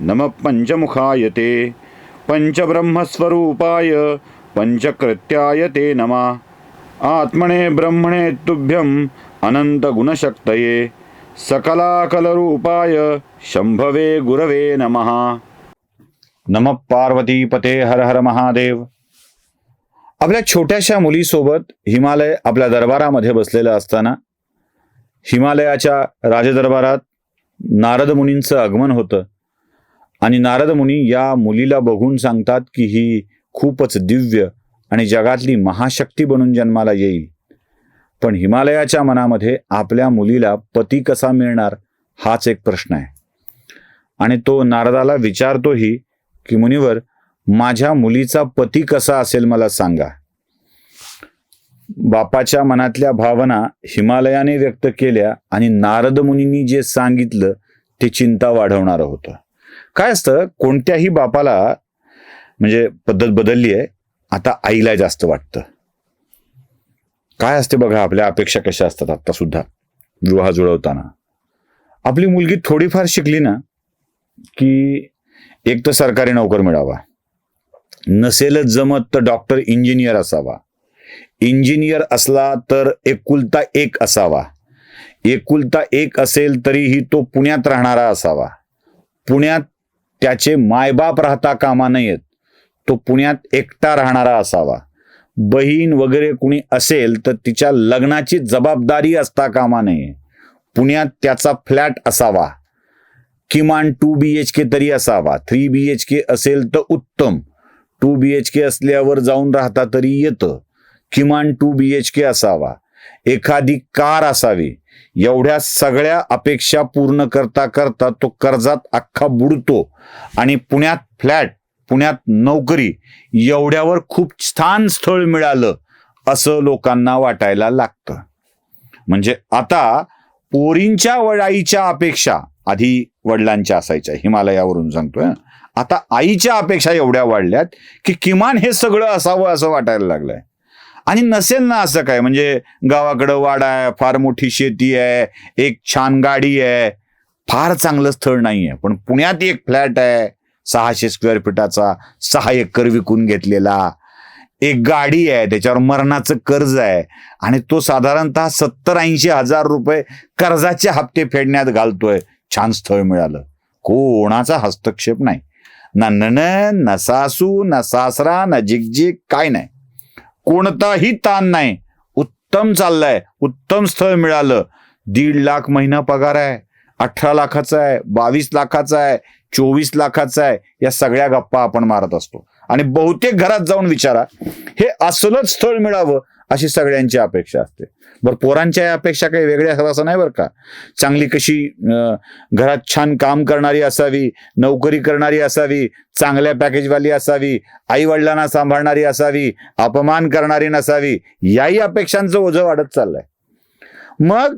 नमः पंचमुखाय ते पंचब्रह्मस्वरूपाय पंचकृत्याय ते नमा। आत्मने ब्रह्मणे तुभ्यम् अनन्तगुणशक्तये सकलाकलरूपाय शंभवे गुरवे नमः। नम पार्वतीपते हर हर महादेव। आपल्या छोट्याशा मुलीसोबत हिमालय आपल्या दरबारामध्ये बसलेलं असताना हिमालयाच्या राजदरबारात नारद मुनींचं आगमन होतं. आणि नारद मुनी या मुलीला बघून सांगतात की ही खूपच दिव्य आणि जगातली महाशक्ती बनून जन्माला येईल. पण हिमालयाच्या मनामध्ये आपल्या मुलीला पती कसा मिळणार हाच एक प्रश्न आहे. आणि तो नारदाला विचारतोही की मुनीवर माझ्या मुलीचा पती कसा असेल मला सांगा. बापाच्या मनातल्या भावना हिमालयाने व्यक्त केल्या आणि नारद मुनींनी जे सांगितलं ते चिंता वाढवणारं होतं. काय असतं? कोणत्याही बापाला म्हणजे पद्धत बदलली आहे आता आईला जास्त वाटतं. काय असते बघा आपल्या अपेक्षा कशा असतात आता सुद्धा विवाह जुळवताना. आपली मुलगी थोडीफार शिकली ना की एक तर सरकारी नोकर मिळावा. नसेलच जमत तर डॉक्टर इंजिनियर असावा. इंजिनियर असला तर एकुलता एक असावा. एकुलता एक असेल तरीही तो पुण्यात राहणारा असावा. पुण्यात त्याचे मायबाप राहता कामा नयेत. तो पुण्यात एकटा राहणारा असावा. बहीण वगैरे कुणी असेल तर तिच्या लग्नाची जबाबदारी असता कामा नये. पुण्यात त्याचा फ्लॅट असावा. किमान टू बी एच के तरी असावा. थ्री बी एच के असेल तर उत्तम. टू बी एच के असल्यावर जाऊन राहता तरी येतं. किमान टू बी एच के असावा. एखादी कार असावी एवढ्या सगळ्या अपेक्षा पूर्ण करता करता तो कर्जात अख्खा बुडतो आणि पुण्यात फ्लॅट पुण्यात नोकरी एवढ्यावर खूप छान स्थळ मिळालं असं लोकांना वाटायला लागतं. म्हणजे आता पोरींच्या वडाईच्या अपेक्षा आधी वडिलांच्या असायच्या हिमालयावरून सांगतोय आता आईच्या अपेक्षा एवढ्या वाढल्यात की किमान हे सगळं असावं असं वाटायला लागलंय. आणि नसेल ना असं काय? म्हणजे गावाकडं वाडा आहे फार मोठी शेती आहे एक छान गाडी आहे. फार चांगलं स्थळ नाही आहे पण पुण्यात एक फ्लॅट आहे सहाशे स्क्वेअर फीटाचा सहा एकर विकून घेतलेला. एक गाडी आहे त्याच्यावर मरणाचं कर्ज आहे. आणि तो साधारणतः सत्तर ऐंशी हजार रुपये कर्जाचे हप्ते फेडण्यात घालतोय. छान स्थळ मिळालं. कोणाचा हस्तक्षेप नाही. ना नणन ना सासू ना सासरा ना जिगजिग काय नाही. कोणताही ताण नाही. उत्तम चाललंय. उत्तम स्थळ मिळालं. दीड लाख महिना पगार आहे. अठरा लाखाचा आहे. बावीस लाखाचा आहे. चोवीस लाखाचा आहे. या सगळ्या गप्पा आपण मारत असतो. आणि बहुतेक घरात जाऊन विचारा. हे असलंच स्थळ मिळावं. अशी सगळ्यांची अपेक्षा असते. बरं पोरांच्या अपेक्षा काही वेगळ्या असतात असं नाही बरं का? चांगली कशी घरात छान काम करणारी असावी नोकरी करणारी असावी चांगल्या पॅकेजवाली असावी आई वडिलांना सांभाळणारी असावी अपमान करणारी नसावी याही अपेक्षांचं ओझं वाढत चाललंय. मग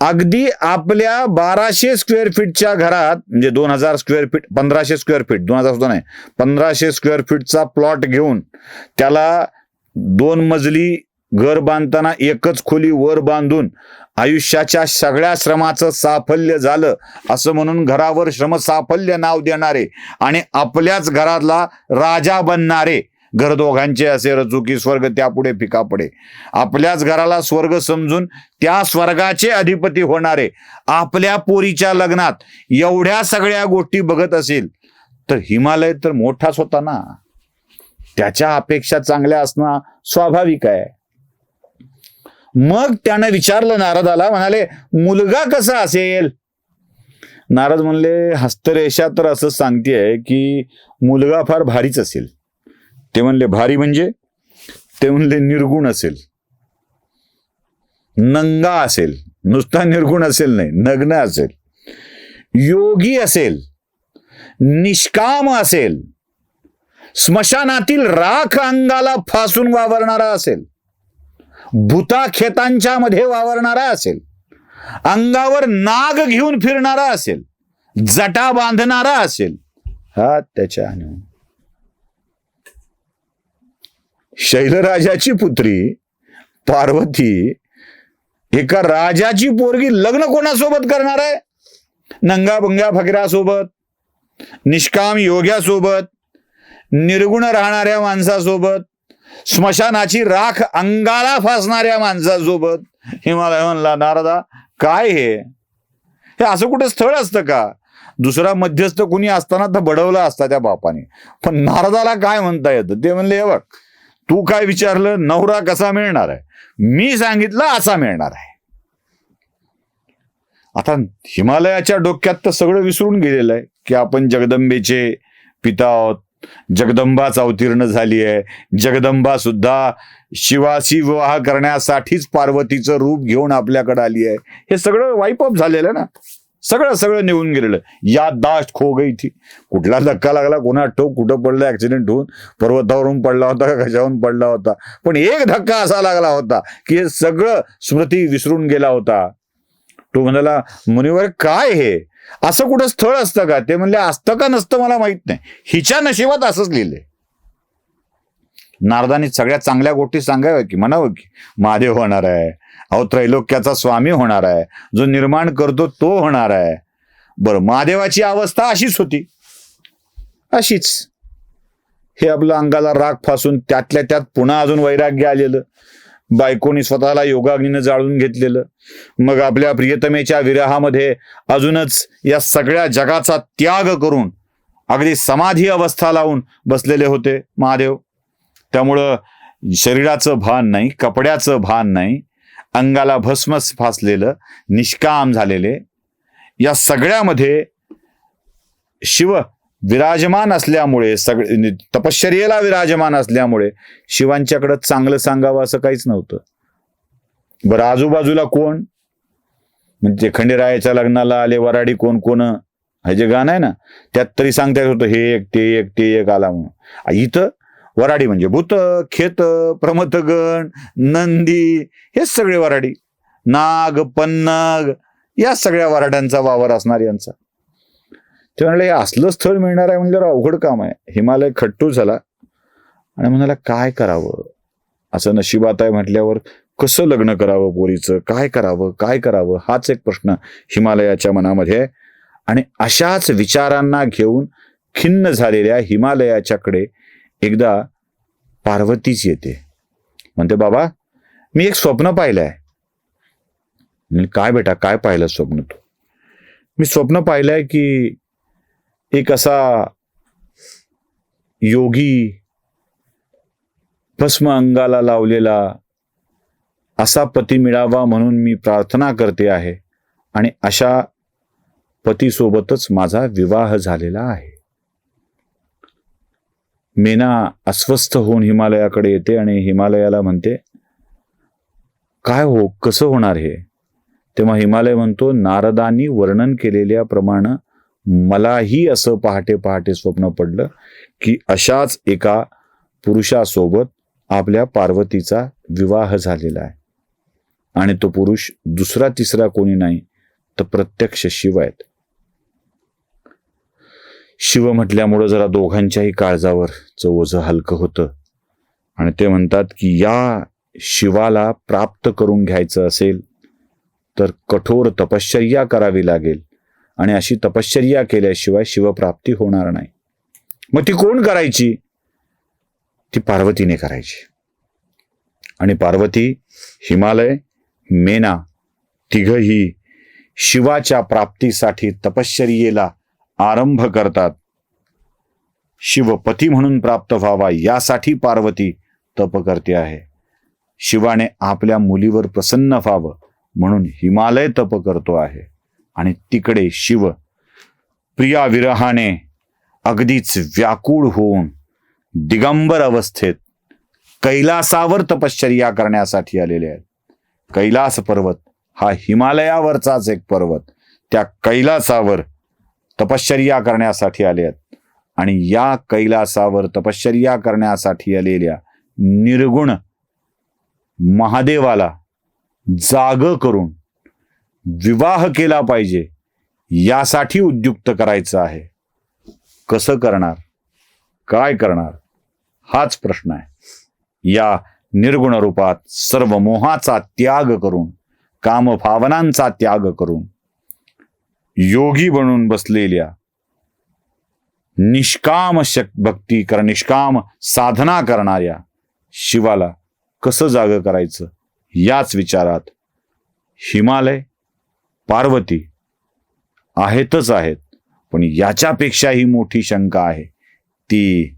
अगदी आपल्या बाराशे स्क्वेअर फीटच्या घरात म्हणजे दोन हजार स्क्वेअर फीट पंधराशे स्क्वेअर फीट दोन हजार सुद्धा नाही पंधराशे स्क्वेअर फीटचा प्लॉट घेऊन त्याला दोन मजली घर बांधताना एकच खोली वर बांधून आयुष्याच्या सगळ्या श्रमाचं साफल्य झालं असं म्हणून घरावर श्रम साफल्य नाव देणारे आणि आपल्याच घरातला राजा बनणारे घर दोघांचे असे रचुकी स्वर्ग त्यापुढे फिका पडे आपल्याच घराला स्वर्ग समजून त्या स्वर्गाचे अधिपती होणारे आपल्या पोरीच्या लग्नात एवढ्या सगळ्या गोष्टी बघत असेल तर हिमालय तर मोठाच होता ना. त्याच्या अपेक्षा चांगल्या असणं स्वाभाविक आहे. मग त्यानं विचारलं नारदाला म्हणाले मुलगा कसा असेल? नारद म्हणले हस्तरेषा तर असं सांगतेय की मुलगा फार भारीच असेल. ते म्हणले भारी म्हणजे? ते म्हणले निर्गुण असेल. नंगा असेल. नुसता निर्गुण असेल नाही नग्न असेल. योगी असेल. निष्काम असेल. स्मशानातील राख अंगाला फासून वावरणारा असेल भूता खेतांच्या मध्ये वावरणारा असेल अंगावर नाग घेऊन फिरणारा असेल जटा बांधणारा असेल हा त्याच्या शैलराजाची पुत्री पार्वती एका राजाची पोरगी लग्न कोणासोबत करणार आहे? नंगा भंगा फकीरासोबत निष्काम योग्यासोबत निर्गुण राहणाऱ्या माणसासोबत स्मशानाची राख अंगाला फासणाऱ्या माणसासोबत हिमालय म्हणला नारदा काय हे? हे असं कुठं स्थळ असतं का? दुसरा मध्यस्थ कुणी असताना तर बडवला असता त्या बापाने. पण नारदाला काय म्हणता येतं? ते म्हणले हे बघ तू काय विचारलं? नवरा कसा मिळणार आहे? मी सांगितलं असा मिळणार आहे. आता हिमालयाच्या डोक्यात तर सगळं विसरून गेलेलं आहे की आपण जगदंबेचे पिता आहोत जगदंबाच अवतीर्ण झाली आहे जगदंबा सुद्धा शिवाशी विवाह करण्यासाठीच पार्वतीचं रूप घेऊन आपल्याकडे आली आहे हे सगळं वाईपअप झालेलं आहे ना. सगळं सगळं निघून गेलेलं या दास्ट खो गई थी कुठला धक्का लागला कोणा टोक कुठं पडलं ऍक्सिडेंट होऊन पर्वतावरून पडला होता का कशावरून पडला होता? पण एक धक्का असा लागला होता की हे सगळं स्मृती विसरून गेला होता. तो म्हणाला मुनिवर काय हे? असं कुठं स्थळ असतं का? ते म्हणले असतं का नसतं मला माहीत नाही. हिच्या नशिबात असंच लिहिलंय. नारदानी सगळ्यात चांगल्या गोष्टी सांगाव्या की म्हणावं की महादेव होणार आहे अहो त्रैलोक्याचा स्वामी होणार आहे जो निर्माण करतो तो होणार आहे. बरं महादेवाची अवस्था अशीच होती. अशीच. हे आपलं अंगाला राग फासून त्यातल्या त्यात पुन्हा अजून वैराग्य आलेलं. बायकोनी स्वतःला योगाग्नीनं जाळून घेतलेलं. मग आपल्या प्रियतमेच्या विरहामध्ये अजूनच या सगळ्या जगाचा त्याग करून अगदी समाधी अवस्था लावून बसलेले होते महादेव. त्यामुळं शरीराचं भान नाही कपड्याचं भान नाही अंगाला भस्मस फासलेलं निष्काम झालेले. या सगळ्यामध्ये शिव विराजमान असल्यामुळे सगळे तपश्चर्येला विराजमान असल्यामुळे शिवांच्याकडं चांगलं सांगावं असं काहीच नव्हतं. बरं आजूबाजूला कोण? म्हणजे खंडेरायाच्या लग्नाला आले वराडी कोण कोण? हे जे गाणं आहे ना त्यात तरी सांगता येत होतं हे एक ते एक ते एक आला म्हणून. इथं वराडी म्हणजे भूत खेत प्रमथगण नंदी हेच सगळे वराडी. नाग पन्नाग या सगळ्या वराड्यांचा वावर असणार यांचा. ते म्हणाले हे असलं स्थळ मिळणार आहे म्हणजे अवघड काम आहे. हिमालय खट्टू झाला आणि म्हणाला काय करावं? असं नशिबात आहे म्हटल्यावर कसं लग्न करावं पोरीचं? काय करावं? काय करावं? हाच एक प्रश्न हिमालयाच्या मनामध्ये आहे. आणि अशाच विचारांना घेऊन खिन्न झालेल्या हिमालयाच्याकडे एकदा पार्वतीच येते. म्हणते बाबा मी एक स्वप्न पाहिलंय. आहे काय बेटा? काय पाहिलं स्वप्न तू? मी स्वप्न पाहिलंय की एक असा योगी भस्म अंगाला लावलेला असा पती मिळावा म्हणून मी प्रार्थना करते आहे. आणि अशा पतीसोबतच माझा विवाह झालेला आहे. मेना अस्वस्थ होऊन हिमालयाकडे येते आणि हिमालयाला म्हणते काय हो कसं होणार हे? तेव्हा हिमालय म्हणतो नारदानी वर्णन केलेल्या प्रमाण मलाही असं पहाटे पहाटे स्वप्न पडलं की अशाच एका पुरुषासोबत आपल्या पार्वतीचा विवाह झालेला आहे. आणि तो पुरुष दुसरा तिसरा कोणी नाही तर प्रत्यक्ष शिव आहेत. शिव म्हटल्यामुळं जरा दोघांच्याही काळजावर ओझं हलकं होतं. आणि ते म्हणतात की या शिवाला प्राप्त करून घ्यायचं असेल तर कठोर तपश्चर्या करावी लागेल. आणि अशी तपश्चर्या केल्याशिवाय शिवप्राप्ती होणार नाही. मग ती कोण करायची? ती पार्वतीने करायची. आणि पार्वती हिमालय मेना तिघही शिवाच्या प्राप्तीसाठी तपश्चर्येला आरंभ करतात. शिवपती म्हणून प्राप्त व्हावा यासाठी पार्वती तप करते आहे. शिवाने आपल्या मुलीवर प्रसन्न व्हावं म्हणून हिमालय तप करतो आहे. आणि तिकडे शिव प्रिया विरहाने अगदीच व्याकुळ होऊन दिगंबर अवस्थेत कैलासावर तपश्चर्या करण्यासाठी आलेले आहेत. कैलास पर्वत हा हिमालयावरचाच एक पर्वत. त्या कैलासावर तपश्चर्या करण्यासाठी आले आहेत. आणि या कैलासावर तपश्चर्या करण्यासाठी आलेल्या निर्गुण महादेवाला जाग करून विवाह केला पाहिजे यासाठी उद्युक्त करायचं आहे. कसं करणार? काय करणार? हाच प्रश्न आहे. या निर्गुण रूपात सर्व मोहाचा त्याग करून कामभावनांचा त्याग करून योगी बनून बसलेल्या निष्काम शक भक्ती कर निष्काम साधना करणाऱ्या शिवाला कसं जाग करायचं? याच विचारात हिमालय पार्वती आहेतच आहेत पण याच्यापेक्षाही मोठी शंका आहे. ती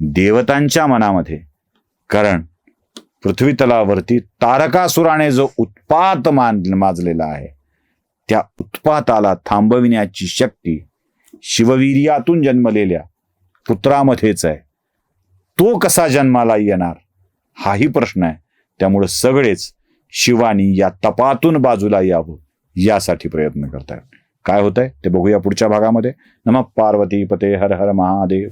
देवतांच्या मनामध्ये. कारण पृथ्वी तलावरती तारकासुराने जो उत्पात मान माजलेला आहे त्या उत्पाताला थांबविण्याची शक्ती शिववीर्यातून जन्मलेल्या पुत्रामध्येच आहे. तो कसा जन्माला येणार? हाही प्रश्न आहे. त्यामुळे सगळेच शिवानी या तपातून बाजूला यावं. यासाठी प्रयत्न करतायत. काय होतंय ते बघूया पुढच्या भागामध्ये. नम पार्वती पते हर हर महादेव.